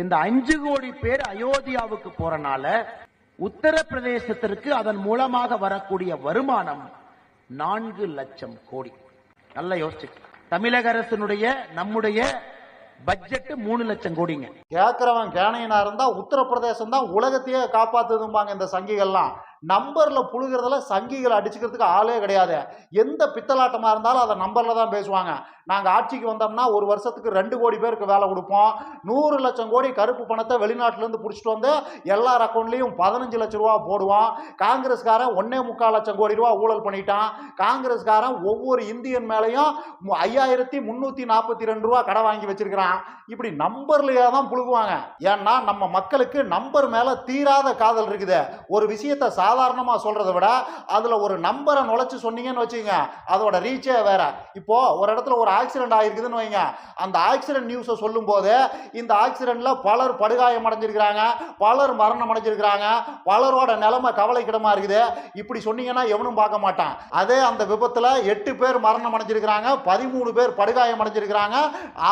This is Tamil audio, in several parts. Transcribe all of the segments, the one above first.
இந்த அஞ்சு கோடி பேர் அயோத்தியாவுக்கு போறனால உத்தரப்பிரதேசத்திற்கு அதன் மூலமாக வரக்கூடிய வருமானம் நான்கு லட்சம் கோடி. நல்லா யோசிச்சு. தமிழக அரசினுடைய நம்முடைய பட்ஜெட் மூணு லட்சம் கோடிங்க. கேட்கறவன் கேனையனா இருந்தா உத்தரப்பிரதேசம் தான் உலகத்தையே காப்பாத்துதும்பாங்க இந்த சங்கிகள்லாம். நம்பர்ல புழுகிறதுல சங்கிகளை அடிச்சுக்கிறதுக்கு ஆளே கிடையாது. எந்த பித்தலாட்டமா இருந்தாலும் அதை நம்பர்ல தான் பேசுவாங்க. நாங்க ஆட்சிக்கு வந்தோம்னா ஒரு வருஷத்துக்கு ரெண்டு கோடி பேருக்கு வேலை கொடுப்போம். நூறு லட்சம் கோடி கருப்பு பணத்தை வெளிநாட்டுல இருந்து பிடிச்சிட்டு வந்து எல்லார் அக்கௌண்ட்லயும் பதினஞ்சு லட்சம் ரூபா போடுவோம் காங்கிரஸ்காரன் ஒன்னே முக்கால் லட்சம் கோடி ரூபா ஊழல் பண்ணிட்டான். காங்கிரஸ்காரன் ஒவ்வொரு இந்தியன் மேலையும் ஐயாயிரத்தி முன்னூத்தி நாற்பத்தி ரெண்டு ரூபா கடை வாங்கி வச்சிருக்கிறான். இப்படி நம்பர்லயே தான் புழுகுவாங்க. ஏன்னா நம்ம மக்களுக்கு நம்பர் மேல தீராத காதல் இருக்குது. ஒரு விஷயத்தை சாதாரணமாக சொல்கிறத விட அதில் ஒரு நம்பரை நுழைச்சி சொன்னீங்கன்னு வச்சுங்க அதோட ரீச்சே வேறு. இப்போது ஒரு இடத்துல ஒரு ஆக்சிடென்ட் ஆகிருக்குதுன்னு வைங்க. அந்த ஆக்சிடென்ட் நியூஸை சொல்லும்போது இந்த ஆக்சிடென்ட்ல பலர் படுகாயம் அடைஞ்சிருக்கிறாங்க பலர் மரணம் அடைஞ்சிருக்கிறாங்க பலரோட நிலைமை கவலைக்கிடமா இருக்குது. இப்படி சொன்னீங்கன்னா எவனும் பார்க்க மாட்டான். அதே அந்த விபத்தில் எட்டு பேர் மரணம் அடைஞ்சிருக்கிறாங்க பதிமூணு பேர் படுகாயம் அடைஞ்சிருக்கிறாங்க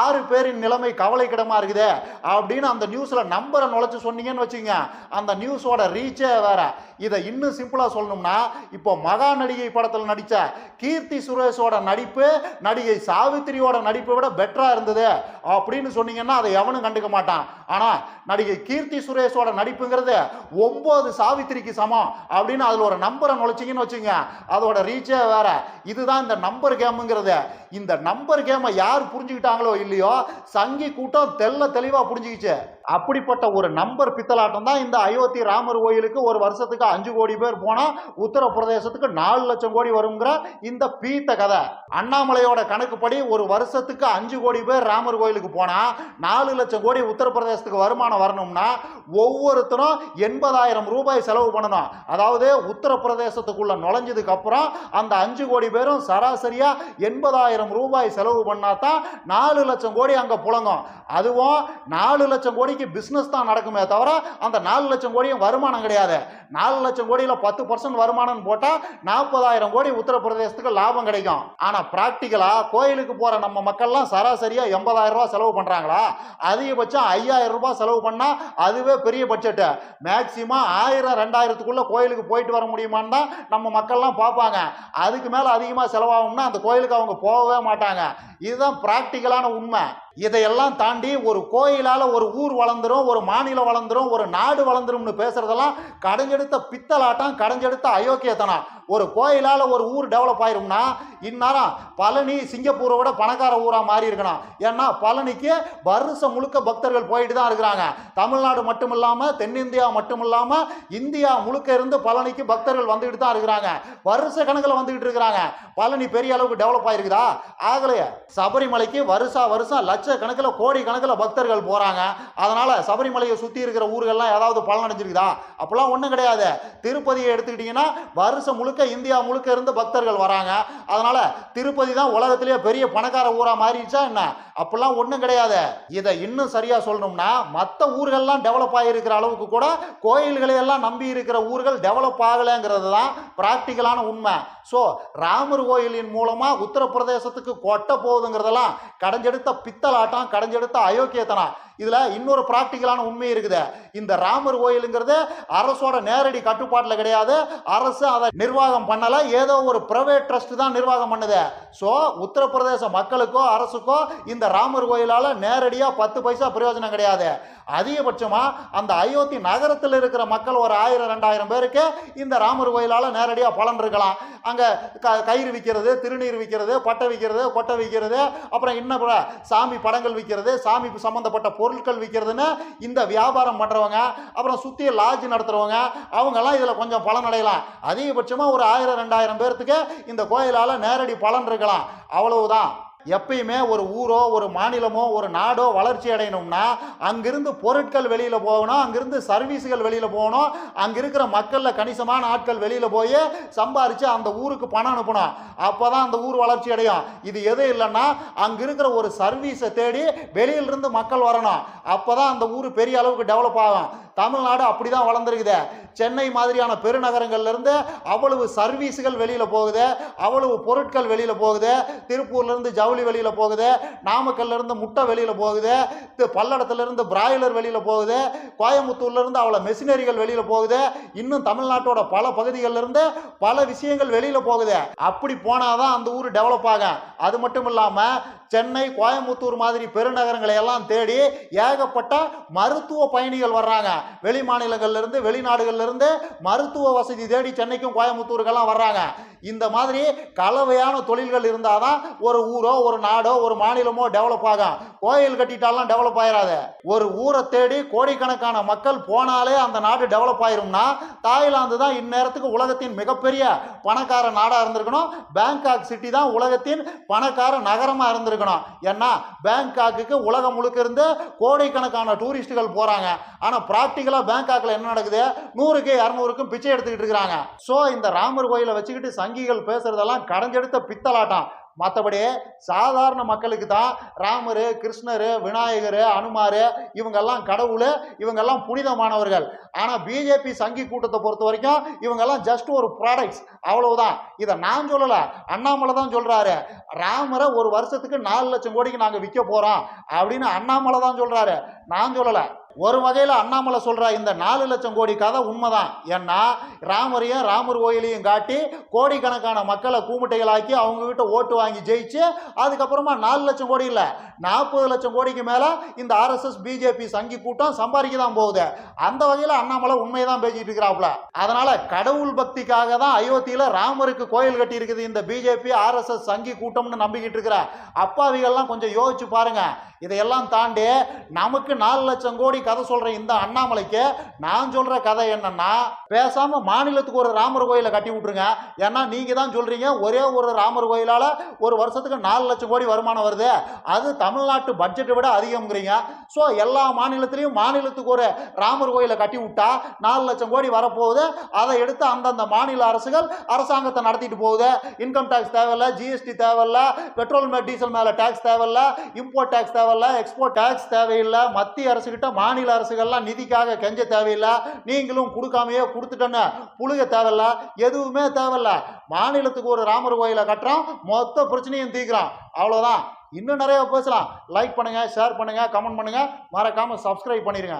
ஆறு பேரின் நிலைமை கவலைக்கிடமா இருக்குது. அப்படின்னு அந்த நியூஸில் நம்பரை நுழைச்சி சொன்னீங்கன்னு வச்சுங்க அந்த நியூஸோட ரீச்சே வேற. இதை இன்னும் சிம்பிளாக சொல்லணும்னா இப்போ மகா நடிகை படத்தில் நடித்த கீர்த்தி சுரேஷோட நடிப்பு நடிகை சாவித்திரியோட நடிப்பை விட பெட்டராக இருந்தது அப்படின்னு சொன்னீங்கன்னா அதை எவனும் கண்டுக்க மாட்டான். ஆனால் நடிகை கீர்த்தி சுரேஷோட நடிப்புங்கிறது ஒம்பது சாவித்திரிக்கு சமம் அப்படின்னு அதில் ஒரு நம்பரை நுழைச்சிங்கன்னு வச்சுங்க அதோட ரீச்சே வேற. இதுதான் இந்த நம்பர் கேமுங்கிறது இந்த நம்பர் கேமை யார் புரிஞ்சுக்கிட்டாங்களோ இல்லையோ சங்கி கூட்டம் தெல்ல தெளிவாக புரிஞ்சுக்கிச்சு. அப்படிப்பட்ட ஒரு நம்பர் பித்தலாட்டம் தான் இந்த அயோத்தி ராமர் கோயிலுக்கு ஒரு வருஷத்துக்கு அஞ்சு கோடி பேர் போனா உத்தரப்பிரதேசத்துக்கு நாலு லட்சம் கோடி வருங்கிற இந்த பீத்த கதை. அண்ணாமலையோட கணக்குப்படி ஒரு வருஷத்துக்கு அஞ்சு கோடி பேர் ராமர் கோயிலுக்கு போனா நாலு லட்சம் கோடி உத்தரப்பிரதேசத்துக்கு வருமானம் வரணும்னா ஒவ்வொருத்தரும் எண்பதாயிரம் ரூபாய் செலவு பண்ணணும். அதாவது உத்தரப்பிரதேசத்துக்குள்ள நுழைஞ்சதுக்கு அப்புறம் அந்த அஞ்சு கோடி பேரும் சராசரியா எண்பதாயிரம் ரூபாய் செலவு பண்ணாதான் நாலு லட்சம் கோடி அங்க புழங்கும். அதுவும் நாலு லட்சம் கோடி கோடிக்கு பிஸ்னஸ் தான் நடக்குமே தவிர அந்த நாலு லட்சம் கோடியும் வருமானம் கிடையாது. நாலு லட்சம் கோடியில் பத்து பர்சன்ட் வருமானம் போட்டால் நாற்பதாயிரம் கோடி உத்தரப்பிரதேசத்துக்கு லாபம் கிடைக்கும். ஆனால் ப்ராக்டிக்கலாக கோயிலுக்கு போகிற நம்ம மக்கள்லாம் சராசரியாக எண்பதாயிரம் ரூபா செலவு பண்ணுறாங்களா அதிகபட்சம் ஐயாயிரம் ரூபாய் செலவு பண்ணால் அதுவே பெரிய பட்ஜெட்டு மேக்சிமம் ஆயிரம் ரெண்டாயிரத்துக்குள்ளே கோயிலுக்கு போயிட்டு வர முடியுமான்னு தான் நம்ம மக்கள்லாம் பார்ப்பாங்க. அதுக்கு மேலே அதிகமாக செலவாகும்னா அந்த கோயிலுக்கு அவங்க போகவே மாட்டாங்க. இதுதான் ப்ராக்டிக்கலான உண்மை. இதையெல்லாம் தாண்டி ஒரு கோயிலால் ஒரு ஊர் வளர்ந்துரும் ஒரு மாநிலம் வளர்ந்துரும் ஒரு நாடு வளர்ந்துரும்னு பேசுறதெல்லாம் கடைஞ்செடுத்த பித்தலாட்டம் கடைஞ்செடுத்த அயோக்கியத்தனம். ஒரு கோயிலால் ஒரு ஊர் டெவலப் ஆயிரும்னா இந்நேரம் பழனி சிங்கப்பூரை விட பணக்கார ஊராக மாறி இருக்கணும். ஏன்னா பழனிக்கு வருஷம் முழுக்க பக்தர்கள் போயிட்டு தான் இருக்கிறாங்க. தமிழ்நாடு மட்டும் இல்லாமல் தென்னிந்தியா மட்டும் இல்லாமல் இந்தியா முழுக்க இருந்து பழனிக்கு பக்தர்கள் வந்துக்கிட்டு தான் இருக்கிறாங்க. வருஷ கணக்கில் வந்துக்கிட்டு இருக்கிறாங்க. பழனி பெரிய அளவுக்கு டெவலப் ஆயிருக்குதா? ஆகலையே. சபரிமலைக்கு வருஷா வருஷம் லட்ச லட்சக்கணக்கில் கோடி கணக்கில் பக்தர்கள் போறாங்க. அதனால சபரிமலையை சுத்தி இருக்கிற ஊர்கள்லாம் ஏதாவது பலன் அடைஞ்சிருக்குதா அப்பெல்லாம் ஒன்றும் கிடையாது. திருப்பதியை எடுத்துக்கிட்டிங்கன்னா வருஷம் முழுக்க இந்தியா முழுக்க இருந்து பக்தர்கள் வராங்க. அதனால திருப்பதி தான் உலகத்திலேயே பெரிய பணக்கார ஊரா மாறிடுச்சா என்ன? அப்பெல்லாம் ஒன்றும் கிடையாது. இதை இன்னும் சரியா சொல்லணும்னா மற்ற ஊர்கள்லாம் டெவலப் ஆகியிருக்கிற அளவுக்கு கூட கோயில்களை எல்லாம் நம்பி இருக்கிற ஊர்கள் டெவலப் ஆகலைங்கிறது தான் ப்ராக்டிக்கலான உண்மை. ஸோ ராமர் கோயிலின் மூலமா உத்தரப்பிரதேசத்துக்கு கொட்ட போகுதுங்கிறதெல்லாம் கடைஞ்செடுத்த பித்தலாட்டம் கடைஞ்செடுத்த அயோக்கியத்தனம். இதுல இன்னொரு ப்ராக்டிக்கலான உண்மை இருக்குது. இந்த ராமர் கோயிலுங்கிறது அரசோட நேரடி கட்டுப்பாட்டில் கிடையாது. அரசு அதை நிர்வாகம் பண்ணல. ஏதோ ஒரு பிரைவேட் ட்ரஸ்ட் தான் நிர்வாகம் பண்ணுது. ஸோ உத்தரப்பிரதேச மக்களுக்கோ அரசுக்கோ இந்த ராமர் கோயிலால் நேரடியாக பத்து பைசா பிரயோஜனம் கிடையாது. அதிகபட்சமாக அந்த அயோத்தி நகரத்தில் இருக்கிற மக்கள் ஒரு ஆயிரம் ரெண்டாயிரம் பேருக்கு இந்த ராமர் கோயிலால் நேரடியாக பலன் இருக்கலாம். அங்கே க- கயிறு விற்கிறது திருநீர் விற்கிறது பட்டை விற்கிறது கொட்டை விற்கிறது அப்புறம் இன்னும் கூட சாமி படங்கள் விற்கிறது சாமி சம்மந்தப்பட்ட பொருட்கள் விற்கிறதுன்னு இந்த வியாபாரம் பண்ணுறவங்க அப்புறம் சுற்றி லாட்ஜ் நடத்துறவங்க அவங்கெல்லாம் இதில் கொஞ்சம் பலன் அடையலாம். அதிகபட்சமாக ஒரு ஆயிரம் ரெண்டாயிரம் பேர்த்துக்கு இந்த கோயிலால் நேரடி பலன் இருக்கலாம். அவ்வளவுதான். எப்பயுமே ஒரு ஊரோ ஒரு மாநிலமோ ஒரு நாடோ வளர்ச்சி அடையணும்னா அங்கிருந்து பொருட்கள் வெளியில் போகணும் அங்கிருந்து சர்வீஸுகள் வெளியில் போகணும் அங்கே இருக்கிற மக்களில் கணிசமான ஆட்கள் வெளியில் போய் சம்பாரித்து அந்த ஊருக்கு பணம் அனுப்பணும். அப்போ தான் அந்த ஊர் வளர்ச்சி அடையும். இது எது இல்லைன்னா அங்கே இருக்கிற ஒரு சர்வீஸை தேடி வெளியிலிருந்து மக்கள் வரணும். அப்போ தான் அந்த ஊர் பெரிய அளவுக்கு டெவலப் ஆகும். தமிழ்நாடு அப்படி தான் வளர்ந்துருக்குது. சென்னை மாதிரியான பெருநகரங்கள்லேருந்து அவ்வளவு சர்வீஸுகள் வெளியில் போகுது அவ்வளவு பொருட்கள் வெளியில் போகுது திருப்பூர்லேருந்து ஜவுளி வெளியில் போகுது நாமக்கல்லேருந்து முட்டை வெளியில் போகுது பல்லடத்துலேருந்து பிராய்லர் வெளியில் போகுது கோயம்புத்தூர்லேருந்து அவ்வளோ மெஷினரிகள் வெளியில் போகுது இன்னும் தமிழ்நாட்டோட பல பகுதிகளிலிருந்து பல விஷயங்கள் வெளியில் போகுது. அப்படி போனால் தான் அந்த ஊர் டெவலப் ஆகும். அது மட்டும் இல்லாமல் சென்னை கோயம்புத்தூர் மாதிரி பெருநகரங்களை எல்லாம் தேடி ஏகப்பட்ட மருத்துவ பயணிகள் வர்றாங்க. வெளி மாநிலங்கள்லேருந்து வெளிநாடுகள்லேருந்து மருத்துவ வசதி தேடி சென்னைக்கும் கோயம்புத்தூருக்கெல்லாம் வர்றாங்க. இந்த மாதிரி கலவையான தொழில்கள் இருந்தால் தான் ஒரு ஊரோ ஒரு நாடோ ஒரு மாநிலமோ டெவலப் ஆகும். கோயில் கட்டிட்டாலாம் டெவலப் ஆயிராது. ஒரு ஊரை தேடி கோடிக்கணக்கான மக்கள் போனாலே அந்த நாடு டெவலப் ஆயிரும்னா தாய்லாந்து தான் இந்நேரத்துக்கு உலகத்தின் மிகப்பெரிய பணக்கார நாடாக இருந்திருக்கணும். பேங்காக் சிட்டி தான் உலகத்தின் பணக்கார நகரமாக இருந்திருக்கணும். ஏன்னா பேங்காக்குக்கு உலகம் முழுக்க இருந்து கோடிக்கணக்கான டூரிஸ்டுகள் போகிறாங்க ஆனால் ப்ராக்டிக்கலாக பேங்காக்கில் என்ன நடக்குது? நூறுக்கு இரநூறுக்கும் பிச்சை எடுத்துக்கிட்டு இருக்கிறாங்க. ஸோ இந்த ராமர் கோயிலை வச்சுக்கிட்டு சங்கிகள் பேசுறதெல்லாம் கடைஞ்செடுத்த பித்தலாட்டம். மற்றபடி சாதாரண மக்களுக்கு தான் ராமர் கிருஷ்ணர் விநாயகர் அனுமார் இவங்கெல்லாம் கடவுள் இவங்கெல்லாம் புனிதமானவர்கள். ஆனால் பிஜேபி சங்கி கூட்டத்தை பொறுத்த வரைக்கும் இவங்கெல்லாம் ஜஸ்ட் ஒரு ப்ராடக்ட்ஸ் அவ்வளவுதான். இதை நான் சொல்லலை. அண்ணாமலை தான் சொல்கிறாரு ராமரை ஒரு வருஷத்துக்கு நாலு லட்சம் கோடிக்கு நாங்கள் விற்க போகிறோம் அப்படின்னு அண்ணாமலை தான் சொல்கிறாரு நான் சொல்லலை. ஒரு வகையில் அண்ணாமலை சொல்கிறா இந்த நாலு லட்சம் கோடி கதை உண்மைதான். ஏன்னா ராமரையும் ராமர் கோயிலையும் காட்டி கோடிக்கணக்கான மக்களை கூமுட்டைகளாக்கி அவங்க கிட்ட ஓட்டு வாங்கி ஜெயிச்சு அதுக்கப்புறமா நாலு லட்சம் கோடி இல்லை நாற்பது லட்சம் கோடிக்கு மேலே இந்த ஆர்எஸ்எஸ் பிஜேபி சங்கி கூட்டம் சம்பாதிக்க தான் போகுது. அந்த வகையில் அண்ணாமலை உண்மையை தான் பேசிகிட்டு இருக்கிறாப்புல. அதனால் கடவுள் பக்திக்காக தான் அயோத்தியில் ராமருக்கு கோயில் கட்டி இருக்குது இந்த பிஜேபி ஆர்எஸ்எஸ் சங்கி கூட்டம்னு நம்பிக்கிட்டு இருக்கிற அப்பாவிகள்லாம் கொஞ்சம் யோசிச்சு பாருங்க. இதையெல்லாம் தாண்டி நமக்கு நாலு லட்சம் கோடி கதை சொல்ற இந்த அண்ணாமலைக்கு நான் சொல்ற கதை என்னன்னா பேசாம மாநிலத்துக்கு ஒரு ராமர் கோயிலை கட்டி விட்டுருங்க. ஏன்னா நீங்க தான் சொல்றீங்க ஒரே ஒரு ராமர் கோயிலால ஒரு வருஷத்துக்கு நாலு லட்சம் கோடி வருமானம் வருது. அது தமிழ்நாட்டு பட்ஜெட்டை விட அதிகம்ங்கிறீங்க. ஸோ எல்லா மாநிலத்திலையும் மாநிலத்துக்கு ஒரு ராமர் கோயிலை கட்டி விட்டா நாலு லட்சம் கோடி வரப்போகுது. அதை எடுத்து அந்தந்த மாநில அரசுகள் அரசாங்கத்தை நடத்திட்டு போகுது. இன்கம் டேக்ஸ் தேவையில்ல ஜிஎஸ்டி தேவையில்ல பெட்ரோல் மே டீசல் மேலே டேக்ஸ் தேவையில்ல இம்போர்ட் டேக்ஸ் தேவையில்ல எக்ஸ்போர்ட் டேக்ஸ் தேவையில்லை. மத்திய அரசுகிட்ட மாநில அரசுகள்லாம் நிதிக்காக கெஞ்ச தேவையில்லை. நீங்களும் கொடுக்காமையே கொடுத்துட்டேன்னு புழுக தேவையில்ல. எதுவுமே தேவையில்ல. மாநிலத்துக்கு ஒரு ராமர் கோயிலை கட்டுறோம் மொத்த பிரச்சனையும் தீக்கிறோம் அவ்வளோதான் இன்னும் நிறைய பேசலாம். லைக் பண்ணுங்கள் ஷேர் பண்ணுங்கள் கமெண்ட் பண்ணுங்கள் மறக்காமல் சப்ஸ்கிரைப் பண்ணிடுங்க